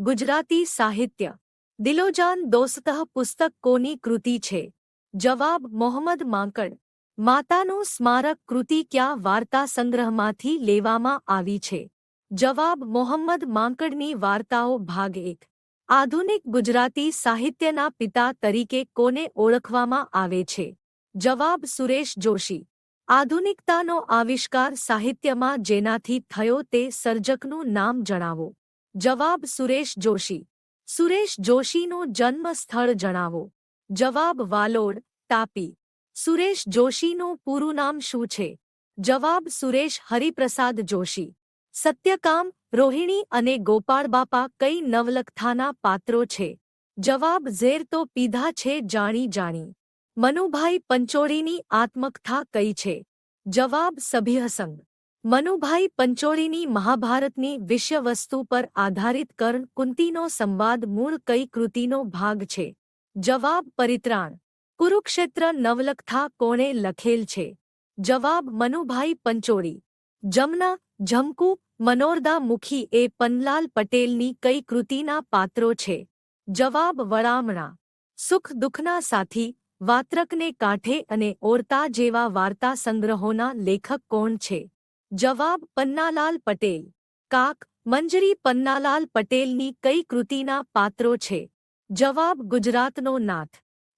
ગુજરાતી સાહિત્ય. દિલોજાન દોસ્તઃ પુસ્તક કોની કૃતિ છે? જવાબ, મોહમ્મદ માંકડ. માતાનું સ્મારક કૃતિ ક્યાં વાર્તા સંગ્રહમાંથી લેવામાં આવી છે? જવાબ, મોહમ્મદ માંકડની વાર્તાઓ ભાગ એક. આધુનિક ગુજરાતી સાહિત્યના પિતા તરીકે કોને ઓળખવામાં આવે છે? જવાબ, સુરેશ જોશી. આધુનિકતાનો આવિષ્કાર સાહિત્યમાં જેનાથી થયો તે સર્જકનું નામ જણાવો. જવાબ સુરેશ જોશી. સુરેશ જોશીનું જન્મ સ્થળ જણાવો. જવાબ વાલોડ, તાપી. સુરેશ જોશીનું પૂરું નામ શું છે? જવાબ સુરેશ હરિપ્રસાદ જોશી. સત્યકામ, રોહિણી અને ગોપાળબાપા કઈ નવલકથાના પાત્રો છે? જવાબ ઝેર તો પીધા છે જાણી જાણી. મનુભાઈ પંચોળીની આત્મકથા કઈ છે? જવાબ સભ્યસંગ. મનુભાઈ પંચોળીની મહાભારતની વિષયવસ્તુ પર આધારિત કર્ણ કુંતીનો સંવાદ મૂળ કઈ કૃતિનો ભાગ છે? જવાબ પરિત્રાણ. કુરુક્ષેત્ર નવલકથા કોણે લખેલ છે? જવાબ મનુભાઈ પંચોળી. જમના ઝમકુ મનોરદા મુખી એ પનલાલ પટેલની કઈ કૃતિના પાત્રો છે? જવાબ વળામણા સુખ દુઃખના સાથી, વાત્રકને કાંઠે અને ઓરતા જેવા વાર્તા સંગ્રહોના લેખક કોણ છે? જવાબ પન્નાલાલ પટેલ. કાક, મંજરી પન્નાલાલ પટેલની કઈ કૃતિના પાત્રો છે? જવાબ ગુજરાતનો નાથ.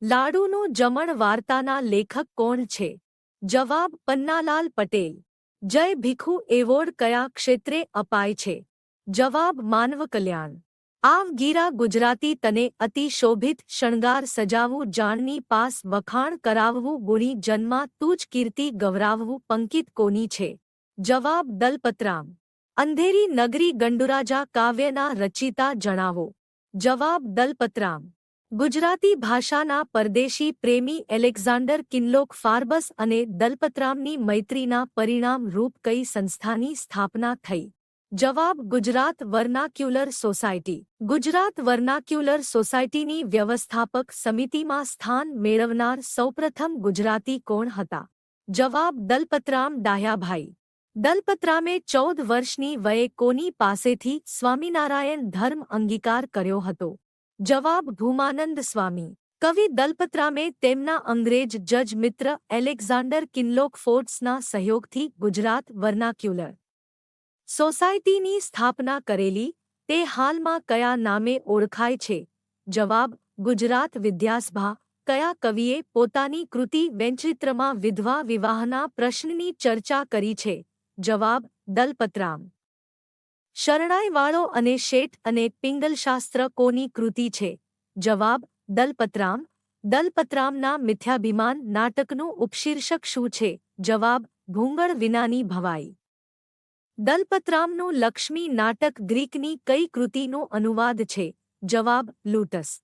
લાડુનું જમણ વાર્તાના લેખક કોણ છે? જવાબ પન્નાલાલ પટેલ. જય ભીખુ એવોર્ડ કયા ક્ષેત્રે અપાય છે? જવાબ માનવ કલ્યાણ. આવ ગીરા ગુજરાતી તને અતિ શોભિત શણગાર સજાવું, જાણની પાસ વખાણ કરાવવું, ગુણી જન્મા તુજ કીર્તિ ગવરાવવું, પંકિત કોની છે? જવાબ દલપતરામ. અંધેરી નગરી ગંડુરાજા કાવ્યના રચિતા જણાવો. જવાબ દલપતરામ. ગુજરાતી ભાષાના પરદેશી પ્રેમી એલેક્ઝાન્ડર કિનલોક ફાર્બસ અને દલપતરામની મૈત્રીના પરિણામ રૂપ કઈ સંસ્થાની સ્થાપના થઈ? જવાબ Gujarat vernacular society. Gujarat vernacular સોસાયટીની વ્યવસ્થાપક સમિતિમાં સ્થાન મેળવનાર સૌપ્રથમ ગુજરાતી કોણ હતા? જવાબ દલપતરામ ડાહ્યાભાઈ દલપતરામે ચૌદ વર્ષની વયે કોની પાસેથી સ્વામિનારાયણ ધર્મ અંગીકાર કર્યો હતો? જવાબ ભૂમાનંદ સ્વામી. કવિ દલપતરામે તેમના અંગ્રેજ જજ મિત્ર એલેક્ઝાન્ડર કિનલોક ફોર્ટ્સના સહયોગથી ગુજરાત વર્નાક્યુલર સોસાયટીની સ્થાપના કરેલી, તે હાલમાં કયા નામે ઓળખાય છે? જવાબ, ગુજરાત વિદ્યાસભા. કયા કવિએ પોતાની કૃતિ વેંચિત્રમાં વિધવા વિવાહના પ્રશ્નની ચર્ચા કરી છે? જવાબ, દલપતરામ. શરણાઈવાળો અને શેઠ અને પિંગલશાસ્ત્ર કોની કૃતિ છે? જવાબ, દલપતરામ. દલપતરામના મિથ્યાભિમાન નાટકનું ઉપશીર્ષક શું છે? જવાબ ભૂંગળ વિનાની ભવાઈ. દલપતરામનું લક્ષ્મી નાટક ગ્રીકની કઈ કૃતિનો અનુવાદ છે? જવાબ, લૂટસ.